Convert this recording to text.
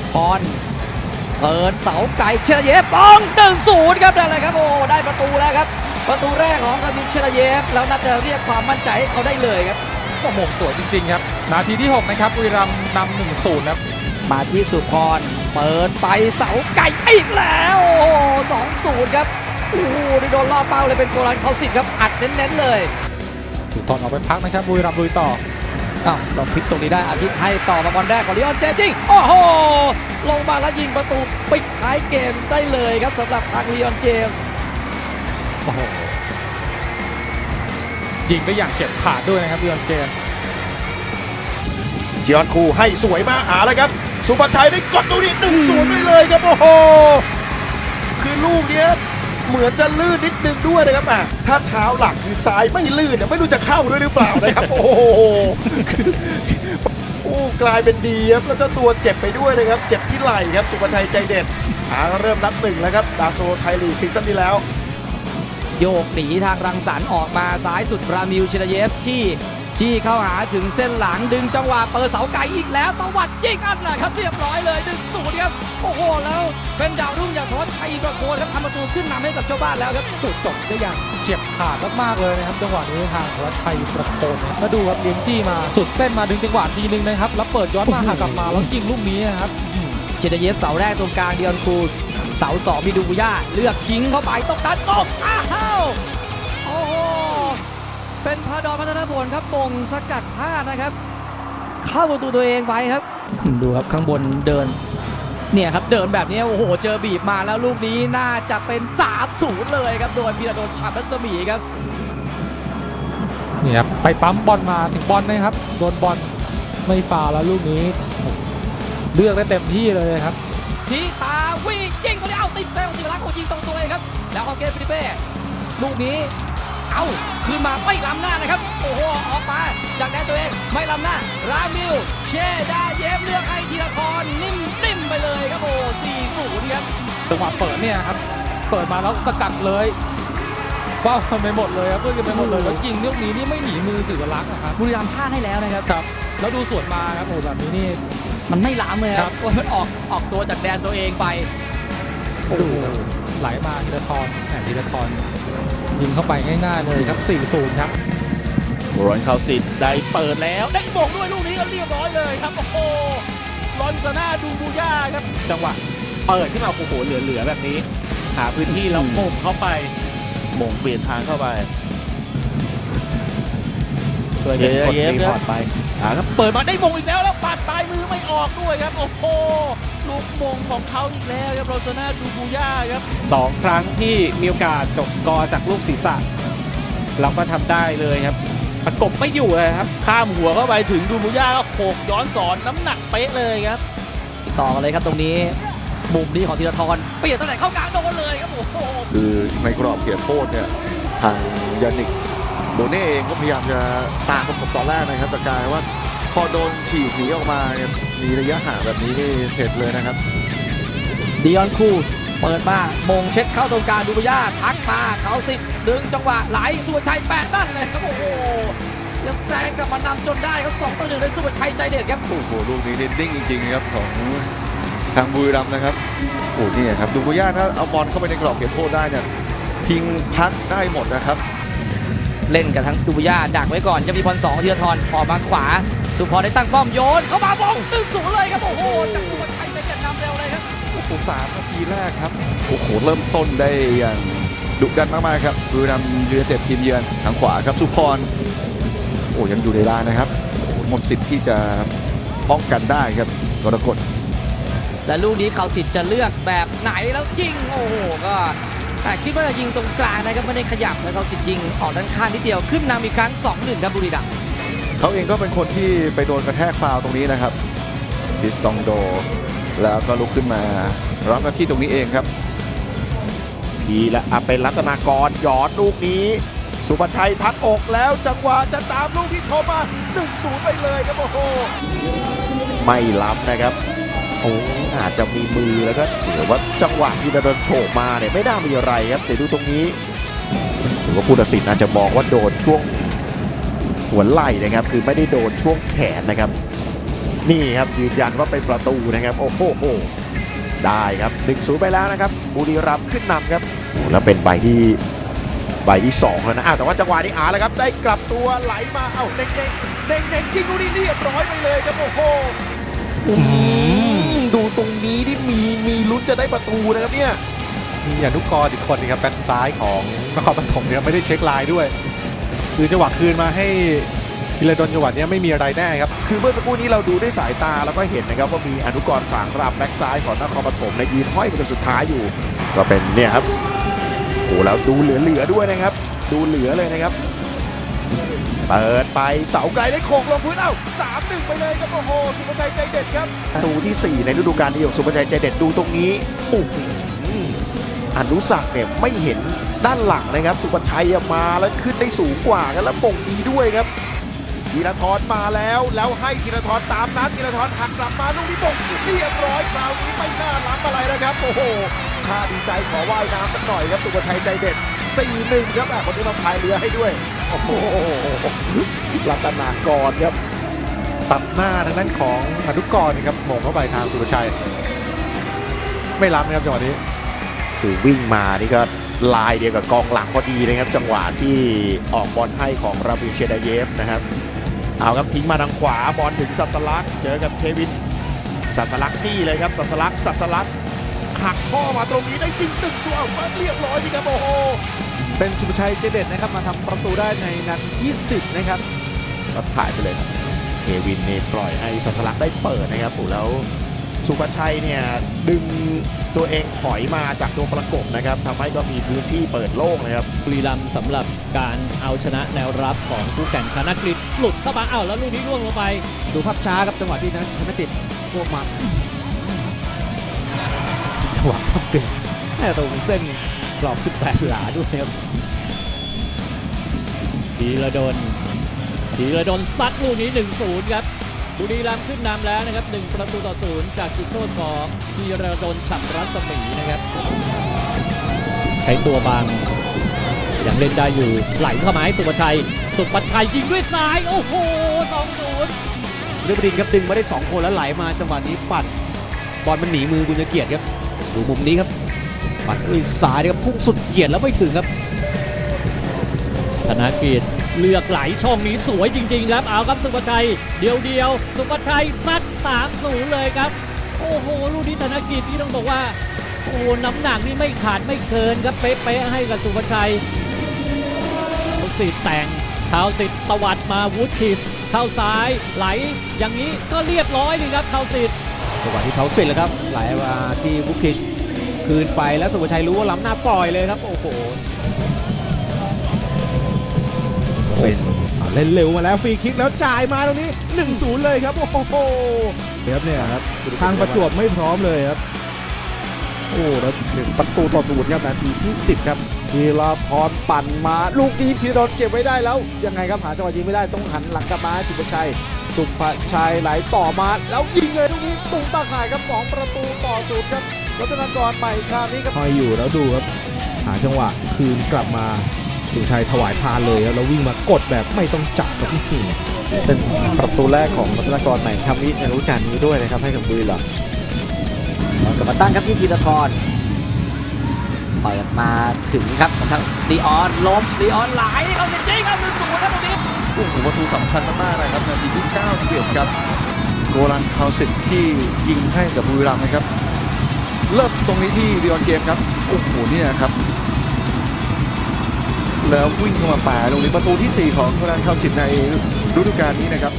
สุพรเปิดเสาไก่เชลเยฟป้องหนึ่งศูนย์ครับนั่นแหละครับโอ้ได้ประตูแล้วครับ ประตูแรกของรามินเชลเยฟแล้วน่าจะเรียกความมั่นใจให้เขาได้เลยครับก็มงสวยจริงๆครับ นาทีที่ 6 นะครับบุรีรัมย์นำหนึ่งศูนย์ครับ มาที่สุพรเปิดไปเสาไก่อีกแล้วโอ้โหสองศูนย์ครับโอ้โหนี่โดนล่อเป้าเลยเป็นโกลันเขาสิทธิ์ครับอัดเน้นๆเลยถูกถอนออกไปพักนะครับบุรีรัมย์ลุยต่อ อ้าวเราพลิกตรงนี้ได้อาทิตย์ให้ต่อมาบอลแรกของลิออนเจมส์ยิงโอ้โห ลงมาแล้วยิงประตูปิดท้ายเกมได้เลยครับสำหรับทางลีออนเจมส์โอ้โหยิงได้อย่างเฉียบขาดด้วยนะครับเรือนเจมส์จีออนคูให้สวยมากอาแล้วครับ สุภาชัยได้กดตรงนี้หนึ่งศูนย์ไปเลยครับ โอ้โห คือลูกเนี้ย เหมือนจะลื่นนิดนึงด้วยนะครับอะถ้าเท้าหลักคือซ้ายไม่ลื่นเนี่ยไม่รู้จะเข้าด้วยหรือเปล่านะครับ โอ้โหอโอ้กลายเป็นดีครับแล้วเจ้าตัวเจ็บไปด้วยนะครับ เจ็บที่ไหล่ครับสุภชัยใจเด็ดอาเริ่มนับหนึ่งแล้วครับดาโซไทยลีกซีซั่นที่แล้ว โยกหนีทางรังสรรค์ออกมาซ้ายสุดรามิลชิรเยฟจี้ จี้เข้าหาถึงเส้นหลังดึงจังหวะเปิดเสาไกลอีกแล้วตวัดยิงอันแหละครับเรียบร้อยเลยดึงสูตรครับโอ้โหแล้วเป็นดาวรุ่งอย่างธวัชชัยประโคนครับทำประตูขึ้นนำให้กับชาวบ้านแล้วครับสุดจบได้อย่างเฉียบขาดมากๆเลยนะครับจังหวะนี้ทางรัชชัยประโคนมาดูครับเลี้ยงจี้มาสุดเส้นมาดึงจังหวะทีนึงนะครับแล้วเปิดย้อนมาหากลับมาแล้วยิงลูกนี้นะครับเจเดเยฟเสาแรกตรงกลางเดียนคูเสาสองมีดูบุย่าเลือกทิ้งเข้าไปตกตัดตกอ้าวโอ้โห เป็นพาดอนพัฒนผลครับมงสกัดพลาดนะครับ เข้าประตูตัวเองไปครับ ดูครับข้างบนเดิน เนี่ยครับเดินแบบนี้โอ้โหเจอบีบมาแล้วลูกนี้น่าจะเป็น3 0เลยครับโดนพีระโดนชาบัสมีครับนี่ครับไปปั๊มบอลมาถึงบอลนะครับโดนบอลไม่ฟาวล์แล้วลูกนี้เลือกได้เต็มที่เลยครับทีตาวิ่งยิงตรงนี้เอาติดเซลสิบลักษณ์โอ้ยิงตรงตัวเลยครับ แล้วออเกนฟิลิเป้ลูกนี้เอา คืนมาไม่ล้ำหน้านะครับ โอ้โห ออกมาจากแดนตัวเอง ไม่ล้ำหน้า รามิล เชดาเยฟเลือกให้ธีรทรนิ่มนิ่มๆไปเลยครับ โอ้4-0ครับจังหวะเปิดเนี่ยครับ เปิดมาแล้วสกัดเลยเป้ามันไปหมดเลยครับเพื่อนกันไปหมดเลยแล้วยิงลูกนี้นี่ไม่หนีมือสื่อลักษณ์นะครับบุรีรัมย์พลาดให้แล้วนะครับครับ แล้วดูสวนมาครับโอ้โหแบบนี้นี่มันไม่ล้ำเลยคครัรับบว่ามันออกออกตัวจากแดนตัวเองไปโอ้โหไหลมาธีรทรแหมธีรทร ยิงเข้าไปง่ายๆเลยครับ 4-0 ครับโรนเขาสิทธิ์ได้เปิดแล้ว ได้โมงด้วยลูกนี้ก็เรียบร้อยเลยครับ โอ้โหลอนซาน่าดูบูย่าครับ จังหวะเปิดขึ้นมาโอ้โหเหลือๆแบบนี้ หาพื้นที่แล้วโมงเข้าไปโมงเปลี่ยนทางเข้าไป ช่วยเชกันกดเยฟรีคพรัอบร์ตไป อ่าครับเปิดมาได้โมงอีกแล้วแล้วปาดปลายมือไม่ออกด้วยครับโอ้โหลูกโมงของเขาอีกแล้วครับลอนซาน่าดูบูย่าครับสองครั้งที่มีโอกาสจบสกอร์จากลูกศีรษะเราก็ทำได้เลยครับประกบไม่อยู่เลยครับ ข้ามหัวเข้าไปถึงดูมูย่าก็โขกย้อนสอนน้ำหนักเป๊ะเลยครับต่อกันเลยครับตรงนี้มุมนี้ของธีรทรเปลี่ยนตั้งแต่เข้ากลางโดนเลยครับโอ้โหคือในกรอบเขตโทษเนี่ยทางยานิกโด เน่เองก็พยายามจะตามประกบตอนแรกนะครับ แต่กลายว่าพอโดนฉีกหนีออกมาเนี่ยมีระยะห่างแบบนี้นี่เสร็จเลยนะครับดิออนคูสเปิดมามงเช็ดเข้าตรงกลางดูบย่าทักมาเขาสิทธิ์ดึงจังหวะไหลสุวชัยแปะนั่นเลยครับโอ้โหยังแซงกลับมานำจนได้ครับสองต่อหนึ่งเลยสุวชัยใจเด็ดครับโอ้โหลูกนี้เด่นดิ้งจริงๆนะครับของทางบุรีรัมย์นะครับโอ้นี่ครับดูบุย่าถ้าเอาบอลเข้าไปในกรอบเขตโทษได้เนี่ยทิ้งพักได้หมดนะครับ เล่นกับทั้งดูบย่าดักไว้ก่อนจะมีบอลสองธีรทรออกมาขวา สุพรได้ตั้งป้อมโยน เข้ามามงตึ้งสูงเลยครับ โอ้โหจากสุวชัยใจเด็ดนำเร็วเลยครับโอ้โหสามนาทีแรกครับโอ้โหเริ่มต้นได้อย่างดุดันมากๆครับบุรีรัมย์ยูไนเต็ดทีมเยือนทางขวาครับสุพรโอ้ยังอยู่ในลานนะครับโอ้โหหมดสิทธิ์ที่จะป้องกันได้ครับกรกฎและลูกนี้เขาสิทธิ์จะเลือกแบบไหนแล้วยิงโอ้โหก็ แต่คิดว่าจะยิงตรงกลางนะครับไม่ได้ขยับแล้วเขาสิทธิ์ยิงออกด้านข้างนิดเดียวขึ้นนำอีกครั้ง2-1ครับบุรีรัมย์เขาเองก็เป็นคนที่ไปโดนกระแทกฟาวล์ตรงนี้นะครับทิสซองโด แล้วก็ลุกขึ้นมารับหน้าที่ตรงนี้เองครับทีละอะเป็นรัตนากรหยอดลูกนี้ สุภชัยพัดอกแล้วจังหวะจะตามลูกที่โชว์มา1-0ไปเลยครับโอ้โหไม่ล้ำนะครับ โอ้อาจจะมีมือแล้วก็หรือว่าจังหวะที่โดนโฉบมาเนี่ยไม่น่ามีอะไรครับแต่ดูตรงนี้ถือว่าผู้ตัดสินอาจจะมองว่าโดนช่วงหัวไหล่นะครับ คือไม่ได้โดนช่วงแขนนะครับ นี่ครับยืนยันว่าเป็นประตูนะครับ โอ้โหได้ครับ1นศูนย์ไปแล้วนะครับ บุรีรัมย์ขึ้นนำครับแล้วเป็นใบที่ใบที่2แล้วนะอ้าวแต่ว่าจังหวะนี้อาแล้วครับ ได้กลับตัวไหลมาเอ้าเด้งเด้งเด้งเด้งยิงลูกนี้เรียบร้อยไปเลยครับโอ้โห ตรงนี้ที่มีมีลุ้นจะได้ประตูนะครับเนี่ยมีอนุกรอีกคนนึงครับแบ็คซ้ายของนครปฐมเนี่ยไม่ได้เช็คไลน์ด้วย คือจังหวะคืนมาให้พิรดลจังหวะเนี้ยไม่มีอะไรแน่ครับคือเมื่อสักครู่นี้เราดูด้วยสายตาแล้วก็เห็นนะครับว่ามีอนุกรสางรามแบ็กซ้ายของนครปฐมในยยืนห้อยไปจนสุดท้ายอยู่ ก็เป็นเนี่ยครับโอ้แล้วดูเหลือๆด้วยนะครับ ดูเหลือเลยนะครับ เปิดไปเสาไกลได้โขกลงพื้นเอ้าสามหนึ่งไปเลยครับโอ้โหสุภาชัยใจเด็ดครับประตูที่ 4 ในฤดูกาลนี้ของสุภาชัยใจเด็ดดูตรงนี้โอ้โหอนุสักดิ์เนี่ยไม่เห็นด้านหลังนะครับ สุภาชัยมาแล้วขึ้นได้สูงกว่ากันแล้วป่งดีด้วยครับธีรทรมาแล้วแล้วให้ธีรทรตามนัดธีรทรหักกลับมาลูกนี้ตกเรียบร้อยคราวนี้ไม่น่ารับอะไรแล้วครับโอ้โห ถ้าดีใจขอว่ายน้ำสักหน่อยครับสุภชัยใจเด็ด 4-1 ครับอะคนที่มาพายเรือให้ด้วย โอ้โหรัตนากรครับ ตัดหน้าทางด้านของอนุกรนะครับโมงเข้าไปทางสุภชัย ไม่รับนะครับจังหวะนี้ คือวิ่งมานี่ก็ลายเดียวกับกองหลังพอดีนะครับ จังหวะที่ออกบอลให้ของราบินเชดาเยฟนะครับเอาครับทิ้งมาทางขวาบอลถึงสัสลักเจอกับเควินสัสลักจี้เลยครับสัสลักสัสลัก หักข้อมาตรงนี้ได้จริงตึกสวมเรียบร้อยสิครับโอ้โหเป็นสุภชัยเจเด็ดนะครับมาทำประตูได้ในนาทีที่10นะครับก็ถ่ายไปเลยครับเควินนี่ปล่อยให้สัสลักได้เปิดนะครับโอ้แล้วสุภชัยเนี่ยดึงตัวเองถอยมาจากตัวประกบนะครับทำให้ก็มีพื้นที่เปิดโล่งนะครับบุรีรัมย์สำหรับการเอาชนะแนวรับของคู่แข่งธนกฤษหลุดเข้ามาเอ้าแล้วลูกนี้ร่วงลงไป ดูภาพช้าครับจังหวะที่นั้นธนกฤษพวกมา จังหวะพับเกินแม่ตรงเส้นกรอบ 18 หลาด้วยครับธีรดลธีรดลซัดลูกนี้ 1-0 ครับบุรีรัมย์ขึ้นนำแล้วนะครับ 1 ประตูต่อศูนย์จากจุดโทษของธีรดลฉัตรรัศมีนะครับ ใช้ตัวบังยังเล่นได้อยู่ไหลเข้ามาให้สุภชัย สุภชัยยิงด้วยซ้าย โอ้โห2-0เรือบดินครับดึงมาได้ 2 คนแล้วไหลมาจังหวะนี้ปัดบอลมันหนีมือกุญเกียรติครับ ดูมุมนี้ครับปัดด้วยซ้ายนะครับพุ่งสุดเกียรติแล้วไม่ถึงครับ ธนกิจเลือกไหลช่องนี้สวยจริง ๆ ครับ เอาครับสุภชัย เดียวเดียวๆสุภชัยซัด3-0เลยครับ โอ้โหลูกนี้ธนกิจนี่ต้องบอกว่า โอ้โหน้ำหนักนี่ไม่ขาดไม่เกินครับเป๊ะๆให้กับสุภชัยเขาสิแต่งเท้าสิตวัดมาวูดคิสเข้าซ้ายไหลอย่างนี้ก็เรียบร้อยดีครับเท้าสิทธิ์ จังหวะที่เขาเสร็จแล้วครับไหลมาที่บุกิชคืนไปแล้วสุภชัยรู้ว่าล้ำหน้าปล่อยเลยครับโอ้โหเป็นอ่าเล่นเร็วมาแล้วฟรีคิกแล้วจ่ายมาตรงนี้ 1-0 เลยครับ โอ้โหครับเนี่ยครับทางประจวบไม่พร้อมเลยครับ โอ้แล้วหนึ่งประตูต่อศูนย์ครับนาทีที่ 10 ครับธีรพรปั่นมา ลูกนี้พีรดลเก็บไว้ได้แล้ว ยังไงครับหาจังหวะยิงไม่ได้ต้องหันหลังกลับมาให้สุภชัย สุภชัยไหลต่อมา แล้วยิงเลยลูกนี้ตุ้งตาข่ายครับ 2 ประตูต่อศูนย์ครับรัตนากรใหม่คราวนี้ครับคอยอยู่แล้วดูครับ หาจังหวะคืนกลับมาสุชัยถวายพานเลยครับแล้ววิ่งมากดแบบไม่ต้องจับครับอื้อหือเป็นประตูแรกของรัตนากรใหม่คำนี้ในฤดูกาลนี้ด้วยนะครับให้กับบุรีรัมย์กลับมาตั้งครับที่ธีรทรเปิดมาถึงครับของทางดีออนล้มดีออนไหลเขาเสียจริงครับหนึ่งศูนย์ครับตรงนี้ โอ้โหประตูสำคัญมากๆนะครับนาทีที่91ครับโกลันคาวเซตที่ยิงให้กับบุรีรัมย์นะครับ เริ่มตรงนี้ที่เรียนเกมครับโอ้โหเนี่ยครับแล้ววิ่งเข้ามาป่าลงนี้ประตูที่ 4 ของโกลันคาวเซตในฤดูกาลนี้นะครับ